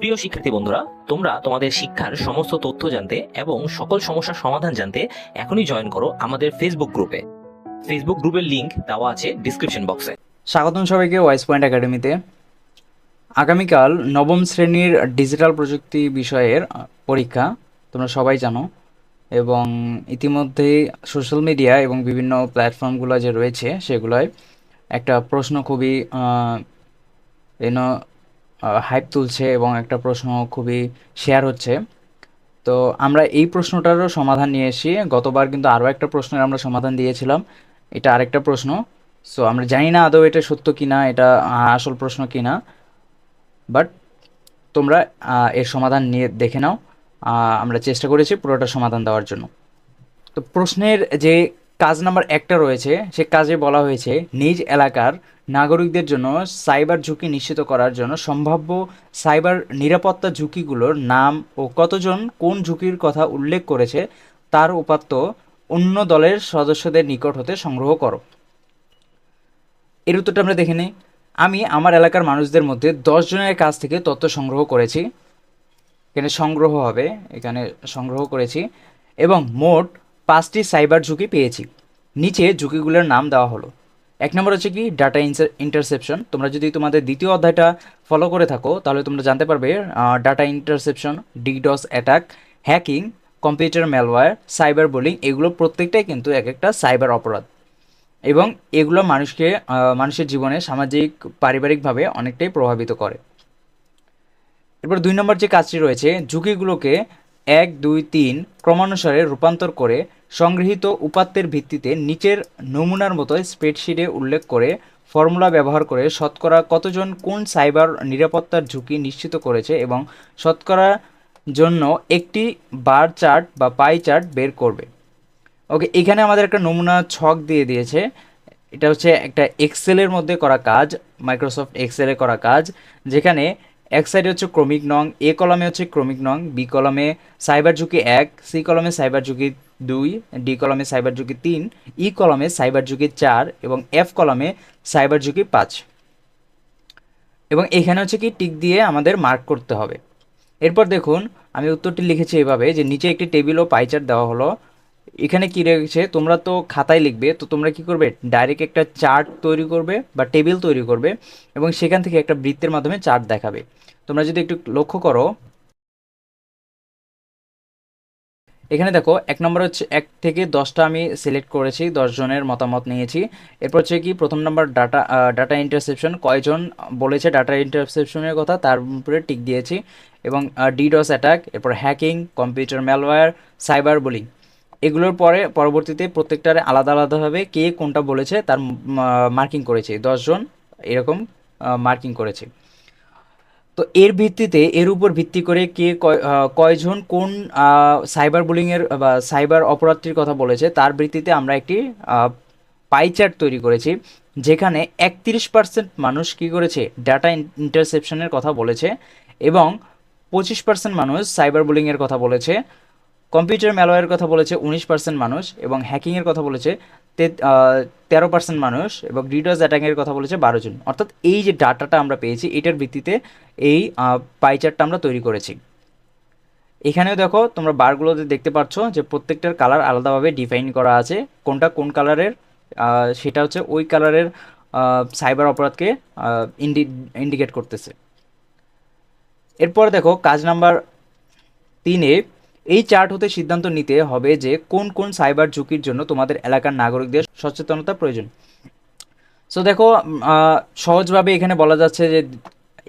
প্রিয় শিক্ষার্থী বন্ধুরা, তোমরা তোমাদের শিক্ষার সমস্ত তথ্য জানতে এবং সকল সমস্যার সমাধান জানতে এখনই জয়েন করো আমাদের ফেসবুক গ্রুপে ফেসবুক গ্রুপের লিংক দেওয়া আছে ডিসক্রিপশন বক্সে স্বাগতম সবাইকে ওয়াইস পয়েন্ট একাডেমিতে আগামীকাল নবম শ্রেণির ডিজিটাল প্রযুক্তি বিষয়ের পরীক্ষা, তোমরা সবাই জানো। এবং ইতিমধ্যেই সোশ্যাল মিডিয়া এবং বিভিন্ন প্ল্যাটফর্মগুলো যে রয়েছে, সেগুলোয় একটা প্রশ্ন খুবই হাইপ তুলছে এবং একটা প্রশ্ন খুবই শেয়ার হচ্ছে। তো আমরা এই প্রশ্নটারও সমাধান নিয়ে এসেছি। গতবার কিন্তু আরও একটা প্রশ্নের আমরা সমাধান দিয়েছিলাম। এটা আরেকটা প্রশ্ন। সো আমরা জানি না আদৌ এটা সত্য কি না এটা আসল প্রশ্ন কি না বাট তোমরা এর সমাধান নিয়ে দেখে নাও। আমরা চেষ্টা করেছি পুরোটা সমাধান দেওয়ার জন্য। তো প্রশ্নের যে কাজ নাম্বার একটা রয়েছে, সে কাজে বলা হয়েছে, নিজ এলাকার নাগরিকদের জন্য সাইবার ঝুঁকি নিশ্চিত করার জন্য সম্ভাব্য সাইবার নিরাপত্তা ঝুঁকিগুলোর নাম ও কতজন কোন ঝুঁকির কথা উল্লেখ করেছে, তার উপাত্ত অন্য দলের সদস্যদের নিকট হতে সংগ্রহ করো। এর উত্তরটা আমরা দেখে নিই। আমি আমার এলাকার মানুষদের মধ্যে জনের কাছ থেকে তথ্য সংগ্রহ করেছি। এখানে সংগ্রহ হবে, এখানে সংগ্রহ করেছি। এবং মোট পাঁচটি সাইবার ঝুঁকি পেয়েছি। নিচে ঝুঁকিগুলোর নাম দেওয়া হলো। এক নম্বর হচ্ছে কি ডাটা ইন্টারসেপশন তোমরা যদি তোমাদের দ্বিতীয় অধ্যায়টা ফলো করে থাকো, তাহলে তোমরা জানতে পারবে data interception DDoS attack hacking computer malware cyber bullying এগুলো প্রত্যেকটাই কিন্তু এক একটা সাইবার অপরাধ। এবং এগুলো মানুষকে মানুষের জীবনে সামাজিক, পারিবারিকভাবে অনেকটাই প্রভাবিত করে। এরপর দুই নম্বর যে কাজটি রয়েছে, ঝুঁকিগুলোকে এক, দুই, তিন ক্রমানুসারে রূপান্তর করে সংগৃহীত উপাত্তের ভিত্তিতে নিচের নমুনার মতো স্প্রেডশিটে উল্লেখ করে ফর্মুলা ব্যবহার করে শতকরা কতজন কোন সাইবার নিরাপত্তার ঝুঁকি নিশ্চিত করেছে এবং শতকরা জন্য একটি বার চার্ট বা পাই চার্ট বের করবে। ওকে, এখানে আমাদের একটা নমুনা ছক দিয়ে দিয়েছে। এটা হচ্ছে একটা এক্সেলের মধ্যে করা কাজ মাইক্রোসফট এক্সেলে করা কাজ, যেখানে এক সাইডে হচ্ছে ক্রমিক নং, এ কলমে হচ্ছে ক্রমিক নং, বি কলমে সাইবার ঝুঁকি এক, সি কলমে সাইবার ঝুঁকি দুই, ডি কলমে সাইবার ঝুঁকি তিন, ই কলমে সাইবার ঝুঁকি চার এবং এফ কলমে সাইবার ঝুঁকি পাঁচ। এবং এখানে হচ্ছে কি টিক দিয়ে আমাদের মার্ক করতে হবে। এরপর দেখুন, আমি উত্তরটি লিখেছি এভাবে যে নিচে একটি টেবিল ও পাইচার দেওয়া হলো। এখানে কি রয়েছে? তোমরা তো খাতায় লিখবে, তো তোমরা কি করবে? ডাইরেক্ট একটা চার্ট তৈরি করবে বা টেবিল তৈরি করবে এবং সেখান থেকে একটা বৃত্তের মাধ্যমে চার্ট দেখাবে। তোমরা যদি একটু লক্ষ্য করো, এখানে দেখো, এক নম্বর হচ্ছে এক থেকে দশটা আমি সিলেক্ট করেছি, দশ জনের মতামত নিয়েছি। এরপর হচ্ছে কি, প্রথম নম্বর ডাটা ডাটা ইন্টারসেপশন কয়জন বলেছে ডাটা ইন্টারসেপশনের কথা, তার উপরে টিক দিয়েছি এবং ডিডস অ্যাটাক এরপর hacking computer malware cyber bullying এগুলোর পরে পরবর্তীতে প্রত্যেকটার আলাদা আলাদাভাবে কে কোনটা বলেছে তার মার্কিং করেছে। দশজন এরকম মার্কিং করেছে। তো এর ভিত্তিতে, এর উপর ভিত্তি করে কে কয়- কয়জন কোন সাইবার বুলিংয়ের বা সাইবার অপরাধটির কথা বলেছে, তার ভিত্তিতে আমরা একটি পাই চার্ট তৈরি করেছি, যেখানে একত্রিশ পার্সেন্ট মানুষ কি করেছে ডাটা ইন্টারসেপশনের কথা বলেছে এবং পঁচিশ পার্সেন্ট মানুষ সাইবার বুলিংয়ের কথা বলেছে। কম্পিউটার ম্যালওয়্যারের কথা বলেছে উনিশ পার্সেন্ট মানুষ এবং হ্যাকিংয়ের কথা বলেছে তেরো পার্সেন্ট মানুষ এবং ডিডস অ্যাটাকের কথা বলেছে বারো জন। অর্থাৎ এই যে ডাটাটা আমরা পেয়েছি, এটার ভিত্তিতে এই পাইচারটা আমরা তৈরি করেছি। এখানেও দেখো, তোমরা বারগুলোতে দেখতে পাচ্ছ যে প্রত্যেকটার কালার আলাদাভাবে ডিফাইন করা আছে। কোনটা কোন কালারের সেটা হচ্ছে ওই কালারের সাইবার অপরাধকে ইন্ডি ইন্ডিকেট করতেছে। এরপর দেখো, কাজ নাম্বার তিনে এই চার্ট হতে সিদ্ধান্ত নিতে হবে যে কোন কোন সাইবার ঝুঁকির জন্য তোমাদের এলাকার নাগরিকদের সচেতনতা প্রয়োজন। সো দেখো সহজভাবে এখানে বলা যাচ্ছে যে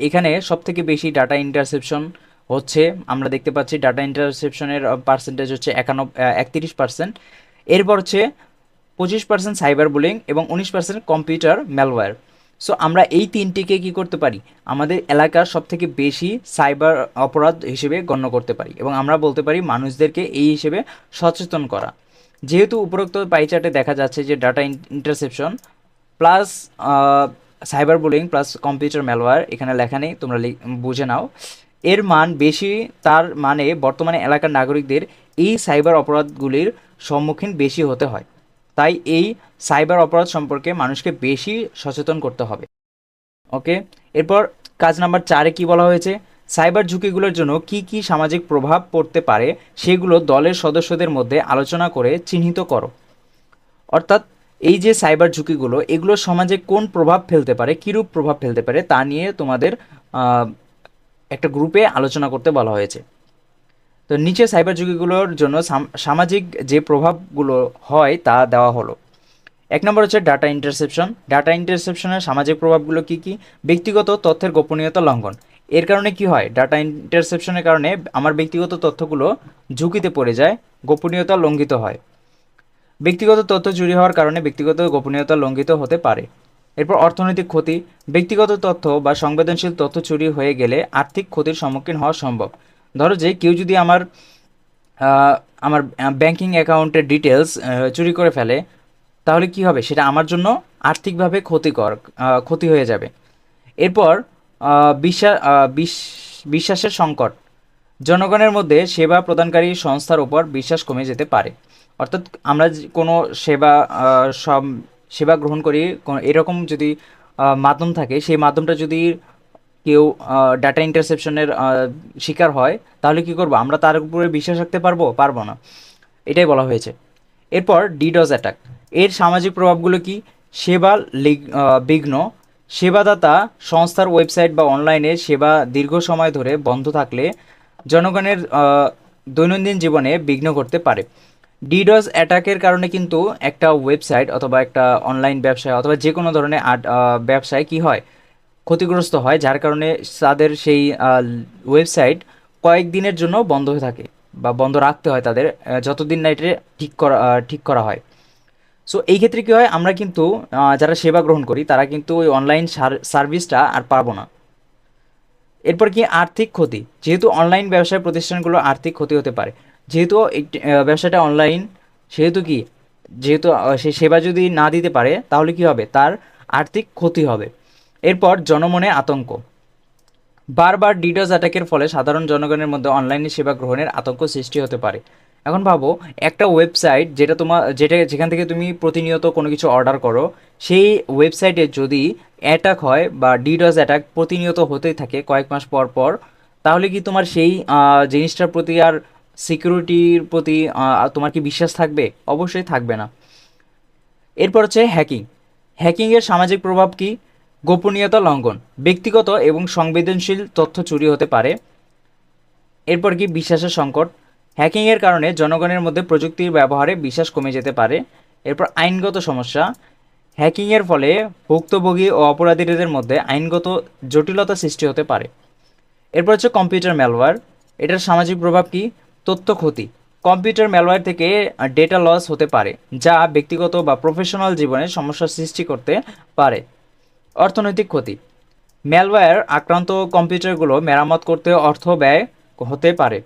এখানে সব থেকে বেশি ডাটা ইন্টারসেপশন হচ্ছে। আমরা দেখতে পাচ্ছি ডাটা ইন্টারসেপশনের পার্সেন্টেজ হচ্ছে একানব্বই একত্রিশ পার্সেন্ট এরপর হচ্ছে পঁচিশ পার্সেন্ট সাইবার বুলিং এবং উনিশ পার্সেন্ট কম্পিউটার ম্যালওয়্যার সো আমরা এই তিনটিকে কি করতে পারি? আমাদের এলাকার সব থেকে বেশি সাইবার অপরাধ হিসেবে গণ্য করতে পারি এবং আমরা বলতে পারি মানুষদেরকে এই হিসেবে সচেতন করা। যেহেতু উপরোক্ত পাইচার্টে দেখা যাচ্ছে যে data interception plus cyber bullying plus computer malware এখানে লেখা নেই, তোমরা বুঝে নাও। এর মান বেশি, তার মানে বর্তমানে এলাকার নাগরিকদের এই সাইবার অপরাধগুলির সম্মুখীন বেশি হতে হয়। তাই এই সাইবার অপরাধ সম্পর্কে মানুষকে বেশি সচেতন করতে হবে। ওকে? এরপর কাজ নাম্বার চারে কি বলা হয়েছে? সাইবার ঝুঁকিগুলোর জন্য কি কি সামাজিক প্রভাব পড়তে পারে সেগুলো দলের সদস্যদের মধ্যে আলোচনা করে চিহ্নিত করো। অর্থাৎ এই যে সাইবার ঝুঁকিগুলো, এগুলো সমাজে কোন প্রভাব ফেলতে পারে, কীরূপ প্রভাব ফেলতে পারে তা নিয়ে তোমাদের একটা গ্রুপে আলোচনা করতে বলা হয়েছে। তো নিচে সাইবার ঝুঁকিগুলোর জন্য সাম- সামাজিক যে প্রভাবগুলো হয় তা দেওয়া হলো। এক নম্বর হচ্ছে ডাটা ইন্টারসেপশন ডাটা ইন্টারসেপশনের সামাজিক প্রভাবগুলো কি কি? ব্যক্তিগত তথ্যের গোপনীয়তা লঙ্ঘন। এর কারণে কি হয়? ডাটা ইন্টারসেপশনের কারণে আমার ব্যক্তিগত তথ্যগুলো ঝুঁকিতে পড়ে যায়, গোপনীয়তা লঙ্ঘিত হয়। ব্যক্তিগত তথ্য চুরি হওয়ার কারণে ব্যক্তিগত গোপনীয়তা লঙ্ঘিত হতে পারে। এরপর অর্থনৈতিক ক্ষতি। ব্যক্তিগত তথ্য বা সংবেদনশীল তথ্য চুরি হয়ে গেলে আর্থিক ক্ষতির সম্মুখীন হওয়া সম্ভব। ধরো যে কেউ যদি আমার আমার ব্যাংকিং অ্যাকাউন্টের ডিটেলস চুরি করে ফেলে, তাহলে কি হবে? সেটা আমার জন্য আর্থিকভাবে ক্ষতিকর ক্ষতি হয়ে যাবে। এরপর বিশ্বাস বিশ- বিশ্বাসের সংকট। জনগণের মধ্যে সেবা প্রদানকারী সংস্থার উপর বিশ্বাস কমে যেতে পারে। অর্থাৎ আমরা কোনো সেবা সব সেবা গ্রহণ করি এরকম যদি মাধ্যম থাকে, সেই মাধ্যমটা যদি কেউ ডাটা ইন্টারসেপশনের শিকার হয়, তাহলে কি করব? আমরা তার উপরে বিশ্বাস রাখতে পারব? পারব না। এটাই বলা হয়েছে। এরপর ডিডস অ্যাটাক এর সামাজিক প্রভাবগুলো কি? সেবা বিঘ্ন। সেবাদাতা সংস্থার ওয়েবসাইট বা অনলাইনে সেবা দীর্ঘ সময় ধরে বন্ধ থাকলে জনগণের দৈনন্দিন জীবনে বিঘ্ন করতে পারে। ডিডস অ্যাটাকের কারণে কিন্তু একটা ওয়েবসাইট অথবা একটা অনলাইন ব্যবসায় অথবা যে কোনো ধরনের ব্যবসায় কি হয়? ক্ষতিগ্রস্ত হয়, যার কারণে তাদের সেই ওয়েবসাইট কয়েকদিনের জন্য বন্ধ হয়ে থাকে বা বন্ধ রাখতে হয় তাদের যতদিন না এটা ঠিক করা ঠিক করা হয়। সো এই ক্ষেত্রে কী হয়, আমরা কিন্তু যারা সেবা গ্রহণ করি, তারা কিন্তু ওই অনলাইন সার্ভিসটা আর পাবো না। এরপর কি আর্থিক ক্ষতি? যেহেতু অনলাইন ব্যবসায় প্রতিষ্ঠানগুলো আর্থিক ক্ষতি হতে পারে। যেহেতু ব্যবসাটা অনলাইন সেহেতু কি? যেহেতু সে সেবা যদি না দিতে পারে, তাহলে কি হবে? তার আর্থিক ক্ষতি হবে। এরপর জনমনে আতঙ্ক। বারবার ডিডোস অ্যাটাকের ফলে সাধারণ জনগণের মধ্যে অনলাইনে সেবা গ্রহণের আতঙ্ক সৃষ্টি হতে পারে। এখন ভাবো, একটা ওয়েবসাইট যেটা তোমার যেটা যেখান থেকে তুমি প্রতিনিয়ত কোনো কিছু অর্ডার করো, সেই ওয়েবসাইটে যদি অ্যাটাক হয় বা ডিডোস অ্যাটাক প্রতিনিয়ত হতেই থাকে কয়েক মাস পর পর, তাহলে কি তোমার সেই জিনিসটার প্রতি আর সিকিউরিটির প্রতি তোমার কি বিশ্বাস থাকবে? অবশ্যই থাকবে না। এরপর হচ্ছে হ্যাকিং। হ্যাকিংয়ের সামাজিক প্রভাব কি? গোপনীয়তা লঙ্ঘন, ব্যক্তিগত এবং সংবেদনশীল তথ্য চুরি হতে পারে। এরপর কি বিশ্বাসের সংকট? হ্যাকিংয়ের কারণে জনগণের মধ্যে প্রযুক্তির ব্যবহারে বিশ্বাস কমে যেতে পারে। এরপর আইনগত সমস্যা। হ্যাকিংয়ের ফলে ভুক্তভোগী ও অপরাধীদের মধ্যে আইনগত জটিলতা সৃষ্টি হতে পারে। এরপর হচ্ছে কম্পিউটার ম্যালওয়্যার এটার সামাজিক প্রভাব কি? তথ্য ক্ষতি। কম্পিউটার ম্যালওয়্যার থেকে ডেটা লস হতে পারে, যা ব্যক্তিগত বা প্রফেশনাল জীবনে সমস্যার সৃষ্টি করতে পারে। অর্থনৈতিক ক্ষতি। ম্যালওয়্যার আক্রান্ত কম্পিউটারগুলো মেরামত করতে অর্থ ব্যয় হতে পারে।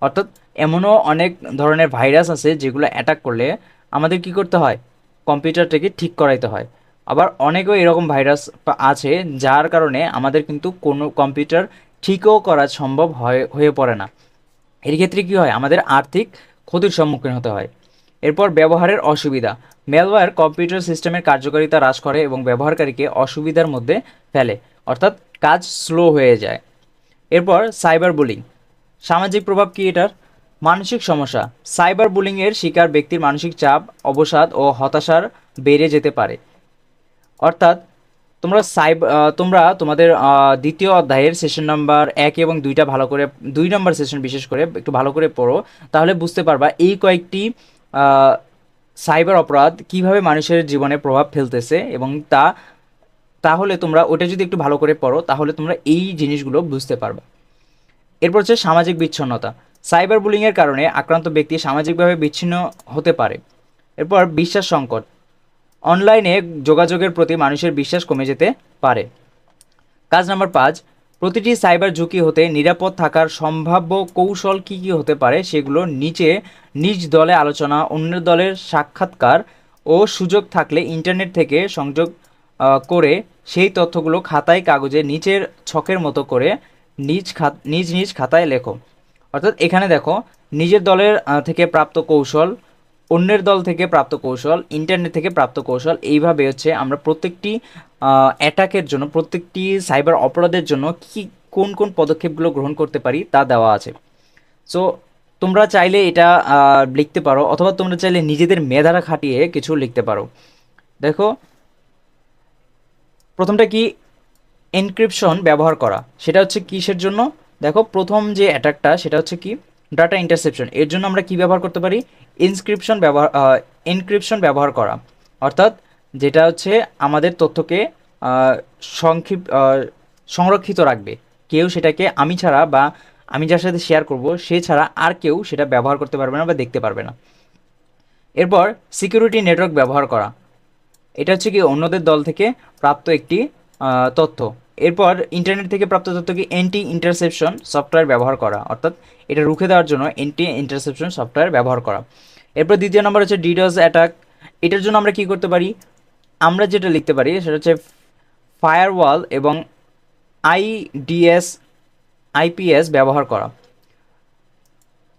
অর্থাৎ এমনও অনেক ধরনের ভাইরাস আছে যেগুলো অ্যাটাক করলে আমাদের কি করতে হয়? কম্পিউটারটাকে ঠিক করাইতে হয়। আবার অনেকও এরকম ভাইরাস আছে যার কারণে আমাদের কিন্তু কোনো কম্পিউটার ঠিকও করা সম্ভব হয় হয়ে পড়ে না। এর ক্ষেত্রে কী হয়? আমাদের আর্থিক ক্ষতির সম্মুখীন হতে হয়। এরপর ব্যবহারের অসুবিধা। ম্যালওয়্যার কম্পিউটার সিস্টেমের কার্যকারিতা হ্রাস করে এবং ব্যবহারকারীকে অসুবিধার মধ্যে ফেলে, অর্থাৎ কাজ স্লো হয়ে যায়। এরপর সাইবার বুলিং সামাজিক প্রভাব কি এটার? মানসিক সমস্যা। সাইবার বুলিংয়ের শিকার ব্যক্তির মানসিক চাপ, অবসাদ ও হতাশার বেড়ে যেতে পারে। অর্থাৎ তোমরা সাইব তোমরা তোমাদের দ্বিতীয় অধ্যায়ের সেশন নাম্বার এক এবং দুইটা ভালো করে, দুই নম্বর সেশন বিশেষ করে একটু ভালো করে পড়ো, তাহলে বুঝতে পারবা এই কয়েকটি সাইবার অপরাধ কীভাবে মানুষের জীবনে প্রভাব ফেলতেছে এবং তা, তাহলে তোমরা, ওটা যদি একটু ভালো করে পড়ো, তাহলে তোমরা এই জিনিসগুলো বুঝতে পারবে। এরপর হচ্ছে সামাজিক বিচ্ছিন্নতা। সাইবার বুলিংয়ের কারণে আক্রান্ত ব্যক্তি সামাজিকভাবে বিচ্ছিন্ন হতে পারে। এরপর বিশ্বাস সংকট। অনলাইনে যোগাযোগের প্রতি মানুষের বিশ্বাস কমে যেতে পারে। কাজ নাম্বার পাঁচ প্রতিটি সাইবার ঝুঁকি হতে নিরাপদ থাকার সম্ভাব্য কৌশল কী কী হতে পারে সেগুলো নিচে নিজ দলে আলোচনা, অন্যের দলের সাক্ষাৎকার ও সুযোগ থাকলে ইন্টারনেট থেকে সংযোগ করে সেই তথ্যগুলো খাতায় কাগজে নিচের ছকের মতো করে নিজ খাত, নিজ নিজ খাতায় লেখো। অর্থাৎ এখানে দেখো, নিজের দলের থেকে প্রাপ্ত কৌশল, অন্যের দল থেকে প্রাপ্ত কৌশল, ইন্টারনেট থেকে প্রাপ্ত কৌশল, এইভাবে হচ্ছে আমরা প্রত্যেকটি অ্যাটাকের জন্য, প্রত্যেকটি সাইবার অপরাধের জন্য কী কোন কোন পদক্ষেপগুলো গ্রহণ করতে পারি তা দেওয়া আছে। সো তোমরা চাইলে এটা লিখতে পারো, অথবা তোমরা চাইলে নিজেদের মেধারা খাটিয়ে কিছু লিখতে পারো। দেখো, প্রথমটা কি? এনক্রিপশন ব্যবহার করা। সেটা হচ্ছে কিসের জন্য? দেখো, প্রথম যে অ্যাটাকটা সেটা হচ্ছে কি? ডাটা ইন্টারসেপশন এর জন্য আমরা কি ব্যবহার করতে পারি? ইনস্ক্রিপশন ব্যবহার এনক্রিপশন ব্যবহার করা। অর্থাৎ যেটা হচ্ছে আমাদের তথ্যকে সংক্ষিপ সংরক্ষিত রাখবে। কেউ সেটাকে আমি ছাড়া বা আমি যার সাথে শেয়ার করব, সে ছাড়া আর কেউ সেটা ব্যবহার করতে পারবে না বা দেখতে পারবে না। এরপর সিকিউরিটি নেটওয়ার্ক ব্যবহার করা। এটা হচ্ছে কি অন্যদের দল থেকে প্রাপ্ত একটি তথ্য। এরপর ইন্টারনেট থেকে প্রাপ্ত তথ্যকে এন্টি ইন্টারসেপশন সফটওয়্যার ব্যবহার করা। অর্থাৎ এটা রুখে দেওয়ার জন্য এন্টি ইন্টারসেপশন সফটওয়্যার ব্যবহার করা। এরপর দ্বিতীয় নম্বর হচ্ছে ডিডস অ্যাটাক এটার জন্য আমরা কি করতে পারি? আমরা যেটা লিখতে পারি সেটা হচ্ছে ফায়ারওয়াল এবং আইডিএস আইপিএস ব্যবহার করা।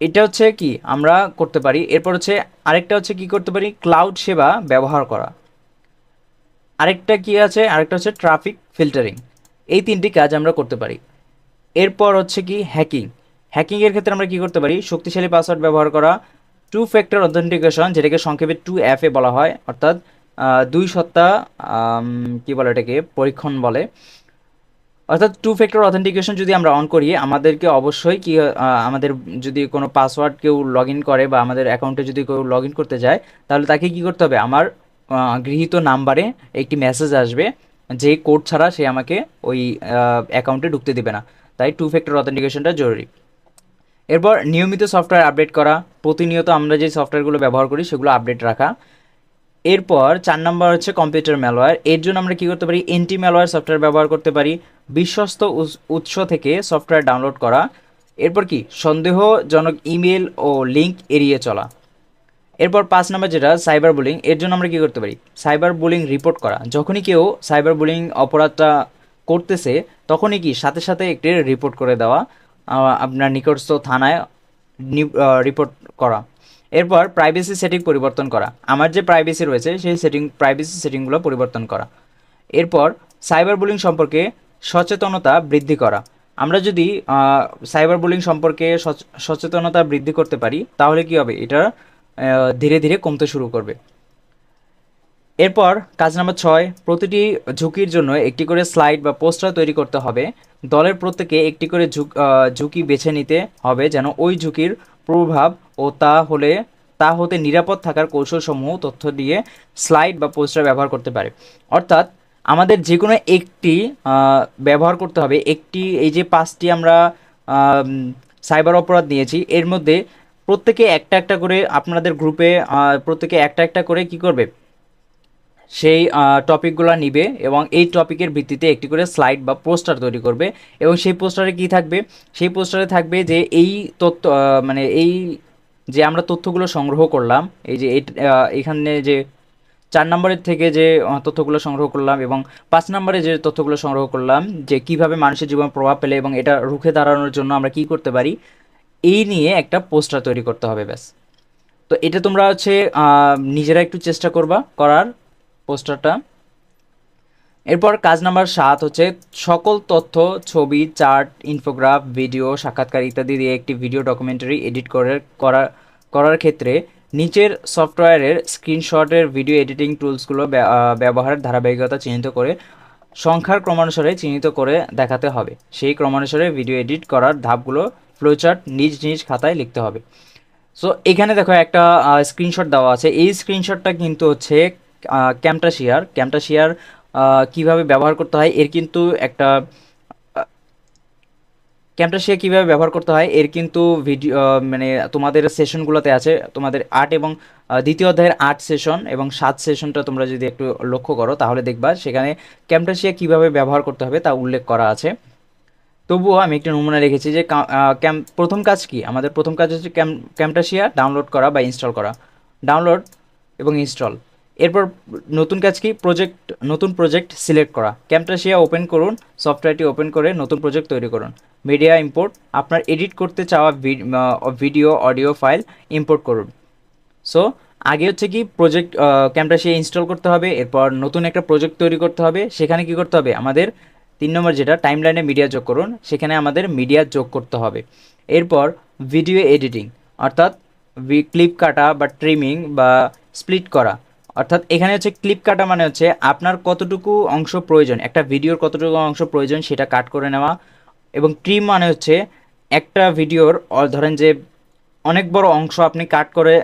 এটা হচ্ছে কি? আমরা করতে পারি। এরপর হচ্ছে আরেকটা হচ্ছে কি করতে পারি? ক্লাউড সেবা ব্যবহার করা। আরেকটা কি আছে? আরেকটা হচ্ছে ট্রাফিক ফিল্টারিং এই তিনটি কাজ আমরা করতে পারি। এরপর হচ্ছে কি? হ্যাকিং হ্যাকিংয়ের ক্ষেত্রে আমরা কি করতে পারি? শক্তিশালী পাসওয়ার্ড ব্যবহার করা। টু ফ্যাক্টর অথেন্টিকেশন যেটাকে সংক্ষেপে টু এফ এ বলা হয়, অর্থাৎ দুই সত্তা কি বলে এটাকে, পরীক্ষণ বলে। অর্থাৎ টু ফ্যাক্টর অথেন্টিকেশন যদি আমরা অন করি, আমাদেরকে অবশ্যই কি আমাদের যদি কোনো পাসওয়ার্ড কেউ লগ করে বা আমাদের অ্যাকাউন্টে যদি কেউ লগ করতে যায়, তাহলে তাকে কি করতে হবে? আমার গৃহীত নাম্বারে একটি মেসেজ আসবে, যে কোড ছাড়া সে আমাকে ওই অ্যাকাউন্টে ঢুকতে দেবে না। তাই টু ফ্যাক্টর অথেন্টিকেশনটা জরুরি। এরপর নিয়মিত সফটওয়্যার আপডেট করা, প্রতিনিয়ত আমরা যে সফটওয়্যারগুলো ব্যবহার করি, সেগুলো আপডেট রাখা। এরপর চার নম্বর হচ্ছে কম্পিউটার ম্যালওয়্যার এর জন্য আমরা কি করতে পারি? এন্টি ম্যালওয়্যার সফটওয়্যার ব্যবহার করতে পারি। বিশ্বস্ত উৎস- থেকে সফটওয়্যার ডাউনলোড করা। এরপর কি? সন্দেহজনক ইমেল ও লিঙ্ক এড়িয়ে চলা। এরপর পাঁচ নম্বর যেটা সাইবার বুলিং এর জন্য আমরা কী করতে পারি? সাইবার বুলিং রিপোর্ট করা। যখনই কেউ সাইবার বুলিং অপরাধটা করতেছে, তখনই কি? সাথে সাথে একটি রিপোর্ট করে দেওয়া আপনার নিকটস্থ থানায় রিপোর্ট করা। এরপর প্রাইভেসি সেটিং পরিবর্তন করা। আমার যে প্রাইভেসি রয়েছে, সেই সেটিং প্রাইভেসি সেটিংগুলো পরিবর্তন করা। এরপর সাইবার বুলিং সম্পর্কে সচেতনতা বৃদ্ধি করা। আমরা যদি সাইবার বুলিং সম্পর্কে সচ- সচেতনতা বৃদ্ধি করতে পারি, তাহলে কি হবে? এটা ধীরে ধীরে কমতে শুরু করবে। এরপর কাজ নাম্বার ছয়, প্রতিটি ঝুঁকির জন্য একটি করে স্লাইড বা পোস্টার তৈরি করতে হবে। দলের প্রত্যেকে একটি করে ঝুঁকি বেছে নিতে হবে যেন ওই ঝুঁকির প্রভাব ও তা হলে, তা হতে নিরাপদ থাকার কৌশলসমূহ, তথ্য দিয়ে স্লাইড বা পোস্টার ব্যবহার করতে পারে। অর্থাৎ, আমাদের যে কোনো একটি ব্যবহার করতে হবে। একটি, এই যে পাঁচটি আমরা সাইবার অপরাধ নিয়েছি, এর মধ্যে প্রত্যেকে একটা একটা করে আপনাদের গ্রুপে প্রত্যেকে একটা একটা করে কি করবে? সেই টপিকগুলো নিবে এবং এই টপিকের ভিত্তিতে একটি করে স্লাইড বা পোস্টার তৈরি করবে। এবং সেই পোস্টারে কি থাকবে? সেই পোস্টারে থাকবে যে এই তথ্য মানে এই যে আমরা তথ্যগুলো সংগ্রহ করলাম, এই যে এখানে যে চার নম্বরের থেকে যে তথ্যগুলো সংগ্রহ করলাম এবং পাঁচ নম্বরে যে তথ্যগুলো সংগ্রহ করলাম, যে কীভাবে মানুষের জীবনে প্রভাব ফেলে এবং এটা রুখে দাঁড়ানোর জন্য আমরা কি করতে পারি, এই নিয়ে একটা পোস্টার তৈরি করতে হবে ব্যাস। তো এটা তোমরা হচ্ছে নিজেরা একটু চেষ্টা করবা করার পোস্টারটা। এরপর কাজ নাম্বার সাত হচ্ছে সকল তথ্য, ছবি, চার্ট, ইনফোগ্রাফ, ভিডিও, সাক্ষাৎকার ইত্যাদি দিয়ে একটি ভিডিও ডকুমেন্টারি এডিট করে করার করার ক্ষেত্রে নিচের সফটওয়্যারের স্ক্রিনশটের ভিডিও এডিটিং টুলসগুলো ব্যবহারের ধারাবাহিকতা চিহ্নিত করে সংখ্যার ক্রমানুসারে চিহ্নিত করে দেখাতে হবে। সেই ক্রমানুসারে ভিডিও এডিট করার ধাপগুলো ফ্লোচার্ট নিজ নিজ খাতায় লিখতে হবে। সো এখানে দেখো একটা স্ক্রিনশট দেওয়া আছে। এই স্ক্রিনশটটা কিন্তু হচ্ছে ক্যামটাশিয়ার ক্যামটাশিয়ার কীভাবে ব্যবহার করতে হয় এর কিন্তু একটা ক্যামটাশিয়া কীভাবে ব্যবহার করতে হয় এর কিন্তু ভিডিও মানে তোমাদের সেশনগুলোতে আছে তোমাদের আট এবং দ্বিতীয় অধ্যায়ের আট সেশন এবং সাত সেশনটা তোমরা যদি একটু লক্ষ্য করো তাহলে দেখবা সেখানে ক্যামটাশিয়া কীভাবে ব্যবহার করতে হবে তা উল্লেখ করা আছে। তবুও আমি একটা নমুনা রেখেছি যে কা- আহ, ক্যাম প্রথম কাজ কি? আমাদের প্রথম কাজ হচ্ছে ক্যাম ক্যামটাশিয়া ডাউনলোড করা বা ইনস্টল করা। ডাউনলোড এবং ইনস্টল এরপর নতুন কাজ কি? প্রজেক্ট নতুন প্রজেক্ট সিলেক্ট করা। ক্যামটাশিয়া ওপেন করুন সফটওয়্যারটি ওপেন করে নতুন প্রজেক্ট তৈরি করুন। মিডিয়া ইম্পোর্ট আপনার এডিট করতে চাওয়া ভিডিও অডিও ফাইল ইম্পোর্ট করুন। সো আগে হচ্ছে কি প্রজেক্ট ক্যামটাশিয়া ইনস্টল করতে হবে, এরপর নতুন একটা প্রজেক্ট তৈরি করতে হবে। সেখানে কি করতে হবে? আমাদের তিন নম্বর যেটা টাইমলাইনে মিডিয়া যোগ করুন। সেখানে আমাদের মিডিয়া যোগ করতে হবে। এরপর ভিডিও এডিটিং অর্থাৎ ক্লিপ কাটা বা ট্রিমিং বা স্প্লিট করা। অর্থাৎ এখানে হচ্ছে ক্লিপ কাটা মানে হচ্ছে আপনার কতটুকু অংশ প্রয়োজন, একটা ভিডিওর কতটুকু অংশ প্রয়োজন সেটা কাট করে নেওয়া এবং ট্রিম মানে হচ্ছে একটা ভিডিওর ধরেন যে অনেক বড় অংশ আপনি কাট করে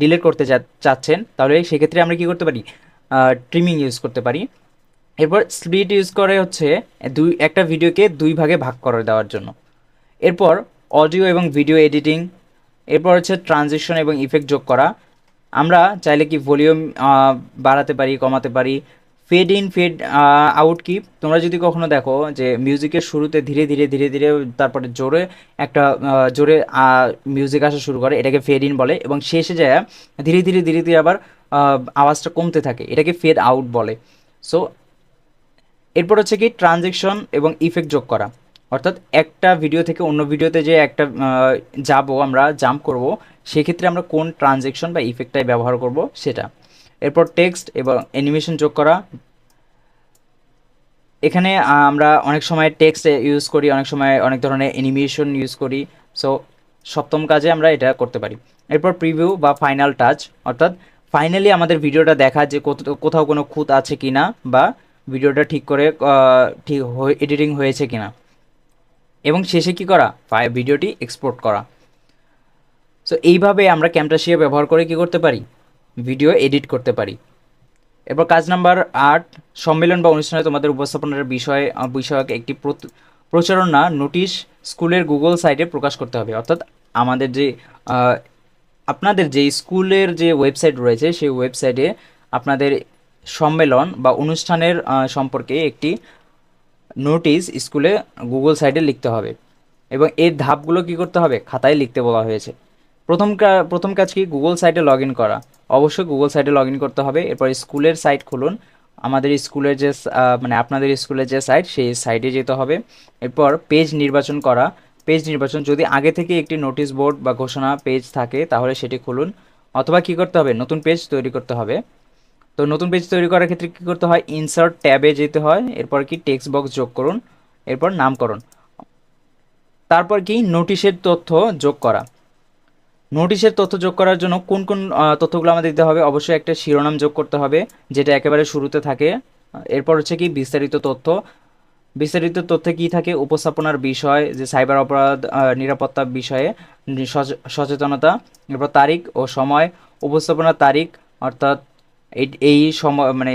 ডিলিট করতে চাচ্ছেন, তাহলে সেক্ষেত্রে আমরা কি করতে পারি? ট্রিমিং ইউজ করতে পারি। এরপর স্প্লিট ইউজ করে হচ্ছে দুই, একটা ভিডিওকে দুই ভাগে ভাগ করে দেওয়ার জন্য। এরপর অডিও এবং ভিডিও এডিটিং এরপর হচ্ছে ট্রানজিশন এবং ইফেক্ট যোগ করা। আমরা চাইলে কি ভলিউম বাড়াতে পারি, কমাতে পারি। ফেড ইন ফেড আউট কি তোমরা যদি কখনো দেখো যে মিউজিকের শুরুতে ধীরে ধীরে ধীরে ধীরে তারপরে জোরে একটা জোরে মিউজিক আসা শুরু করে, এটাকে ফেড ইন বলে এবং শেষে যায় ধীরে ধীরে ধীরে ধীরে আবার আওয়াজটা কমতে থাকে। এটাকে ফেড আউট বলে। সো এরপর হচ্ছে কি ট্রানজেকশন এবং ইফেক্ট যোগ করা। অর্থাৎ একটা ভিডিও থেকে অন্য ভিডিওতে যে একটা যাব আমরা জাম্প করব। সেক্ষেত্রে আমরা কোন ট্রানজেকশন বা ইফেক্টটাই ব্যবহার করব সেটা। এরপর টেক্সট এবং অ্যানিমেশন যোগ করা। এখানে আমরা অনেক সময় টেক্সট ইউজ করি, অনেক সময় অনেক ধরনের অ্যানিমেশন ইউজ করি। সো সপ্তম কাজে আমরা এটা করতে পারি। এরপর প্রিভিউ বা ফাইনাল টাচ অর্থাৎ ফাইনালি আমাদের ভিডিওটা দেখা যে কোথ- কোথাও কোনো খুঁত আছে কি না বা ভিডিওটা ঠিক করে ঠিক এডিটিং হয়েছে কি না এবং শেষে কি করা? ভিডিওটি এক্সপোর্ট করা। সো এইভাবে আমরা ক্যামটাশিয়া ব্যবহার করে কি করতে পারি? ভিডিও এডিট করতে পারি। এরপর কাজ নাম্বার আট, সম্মেলন বা অনুষ্ঠানে তোমাদের উপস্থাপনার বিষয় বিষয়ক একটি প্রচারণা, নোটিশ স্কুলের গুগল সাইটে প্রকাশ করতে হবে। অর্থাৎ আমাদের যে আপনাদের যে স্কুলের যে ওয়েবসাইট রয়েছে, সেই ওয়েবসাইটে আপনাদের সম্মেলন বা অনুষ্ঠানের সম্পর্কে একটি নোটিশ স্কুলে গুগল সাইটে লিখতে হবে। এবং এর ধাপগুলো কি করতে হবে? খাতায় লিখতে বলা হয়েছে। প্রথম প্রথম কাজ কি? গুগল সাইটে লগ করা। অবশ্যই গুগল সাইটে লগ করতে হবে। এরপর স্কুলের সাইট খুলুন। আমাদের স্কুলের যে মানে আপনাদের স্কুলের যে সাইট সেই সাইটে যেতে হবে। এরপর পেজ নির্বাচন করা। পেজ নির্বাচন, যদি আগে থেকে একটি নোটিশ বোর্ড বা ঘোষণা পেজ থাকে, তাহলে সেটি খুলুন। অথবা কি করতে হবে? নতুন পেজ তৈরি করতে হবে। তো নতুন পেজ তৈরি করার ক্ষেত্রে কী করতে হয়? ইনসার্ট ট্যাবে যেতে হয়। এরপর কি? টেক্সট বক্স যোগ করুন। এরপর নামকরণ। তারপর কি? নোটিশের তথ্য যোগ করা। নোটিশের তথ্য যোগ করার জন্য কোন কোন তথ্যগুলো আমাদের দিতে হবে? অবশ্যই একটা শিরোনাম যোগ করতে হবে, যেটা একেবারে শুরুতে থাকে। এরপর হচ্ছে কি, বিস্তারিত তথ্য। বিস্তারিত তথ্যে কি থাকে? উপস্থাপনার বিষয়, যে সাইবার অপরাধ নিরাপত্তা বিষয়ে সচেতনতা। এরপর তারিখ ও সময়, উপস্থাপনার তারিখ, অর্থাৎ এই সময় মানে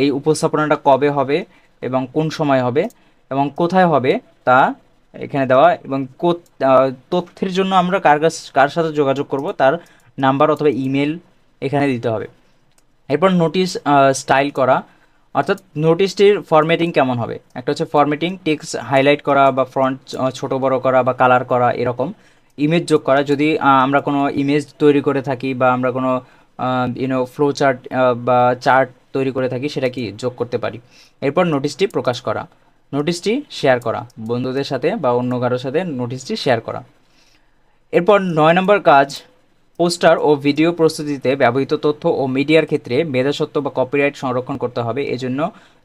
এই উপস্থাপনাটা কবে হবে এবং কোন সময় হবে এবং কোথায় হবে তা এখানে দেওয়া এবং তথ্যের জন্য আমরা কার কাছ, কার সাথে যোগাযোগ করব তার নাম্বার অথবা ইমেল এখানে দিতে হবে। এরপর নোটিশ স্টাইল করা, অর্থাৎ নোটিশটির ফরম্যাটিং কেমন হবে? একটা হচ্ছে ফরম্যাটিং টেক্সট হাইলাইট করা বা ফ্রন্ট ছোট বড় করা বা কালার করা এরকম। ইমেজ যোগ করা, যদি আমরা কোনো ইমেজ তৈরি করে থাকি বা আমরা কোনো ইউনো ফ্লো চার্ট বা চার্ট তৈরি করে থাকি সেটা কি যোগ করতে পারি? এরপর নোটিশটি প্রকাশ করা। নোটিশটি শেয়ার করা, বন্ধুদের সাথে বা অন্য কারোর সাথে নোটিশটি শেয়ার করা। এরপর নয় নম্বর কাজ, পোস্টার ও ভিডিও প্রস্তুতিতে ব্যবহৃত তথ্য ও মিডিয়ার ক্ষেত্রে মেধাসত্ব বা কপিরাইট সংরক্ষণ করতে হবে। এজন্য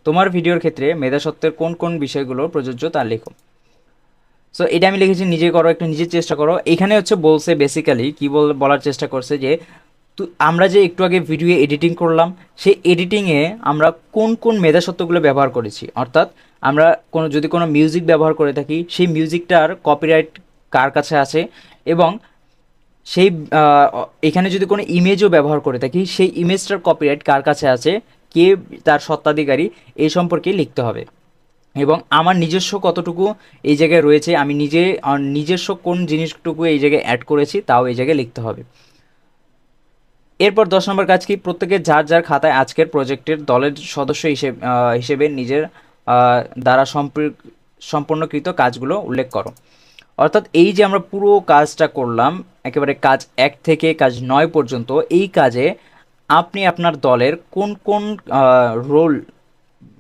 তোমার ভিডিওর ক্ষেত্রে মেধাসত্বের কোন কোন বিষয়গুলো প্রযোজ্য তা লেখো। সো এটা আমি লিখেছি, নিজে করো, একটু নিজের চেষ্টা করো। এখানে হচ্ছে বলছে বেসিক্যালি কি বল, বলার চেষ্টা করছে যে আমরা যে একটু আগে ভিডিও এডিটিং করলাম, সেই এডিটিংয়ে আমরা কোন কোন মেধাসত্বগুলো ব্যবহার করেছি? অর্থাৎ আমরা কোনো, যদি কোনো মিউজিক ব্যবহার করে থাকি, সেই মিউজিকটার কপিরাইট কার কাছে আছে? এবং সেই এখানে যদি কোনো ইমেজও ব্যবহার করে থাকি, সেই ইমেজটার কপিরাইট কার কাছে আছে? কে তার সত্ত্বাধিকারী এই সম্পর্কে লিখতে হবে। এবং আমার নিজস্ব কতটুকু এই জায়গায় রয়েছে, আমি নিজে নিজস্ব কোন জিনিসটুকু এই জায়গায় অ্যাড করেছি, তাও এই জায়গায় লিখতে হবে। এরপর দশ নম্বর কাজ কি? প্রত্যেকে যার যার খাতায় আজকের প্রজেক্টের দলের সদস্য হিসেবে হিসেবে নিজের দ্বারা সম্পৃ- সম্পন্নকৃত কাজগুলো উল্লেখ করো। অর্থাৎ এই যে আমরা পুরো কাজটা করলাম, একেবারে কাজ এক থেকে কাজ নয় পর্যন্ত, এই কাজে আপনি আপনার দলের কোন কোন রোল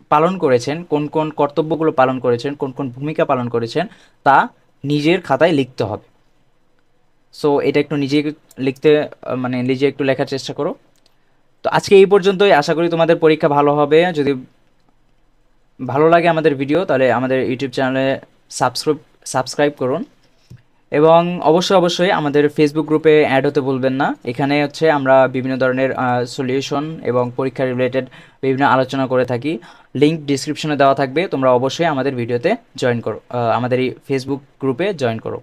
পালন করেছেন, কোন কোন কর্তব্যগুলো পালন করেছেন, কোন কোন ভূমিকা পালন করেছেন, তা নিজের খাতায় লিখতে হবে। সো এটা একটু নিজে লিখতে মানে নিজে একটু লেখার চেষ্টা করো। তো আজকে এই পর্যন্তই। আশা করি তোমাদের পরীক্ষা ভালো হবে। যদি ভালো লাগে আমাদের ভিডিও তাহলে আমাদের ইউটিউব চ্যানেলে সাবস্ক্রাইব সাবস্ক্রাইব করুন। এবং অবশ্যই অবশ্যই আমাদের ফেসবুক গ্রুপে অ্যাড হতে বলবেন না। এখানে হচ্ছে আমরা বিভিন্ন ধরনের সলিউশন এবং পরীক্ষা রিলেটেড বিভিন্ন আলোচনা করে থাকি। লিঙ্ক ডিসক্রিপশনে দেওয়া থাকবে। তোমরা অবশ্যই আমাদের ভিডিওতে জয়েন করো আমাদের এই ফেসবুক গ্রুপে জয়েন করো।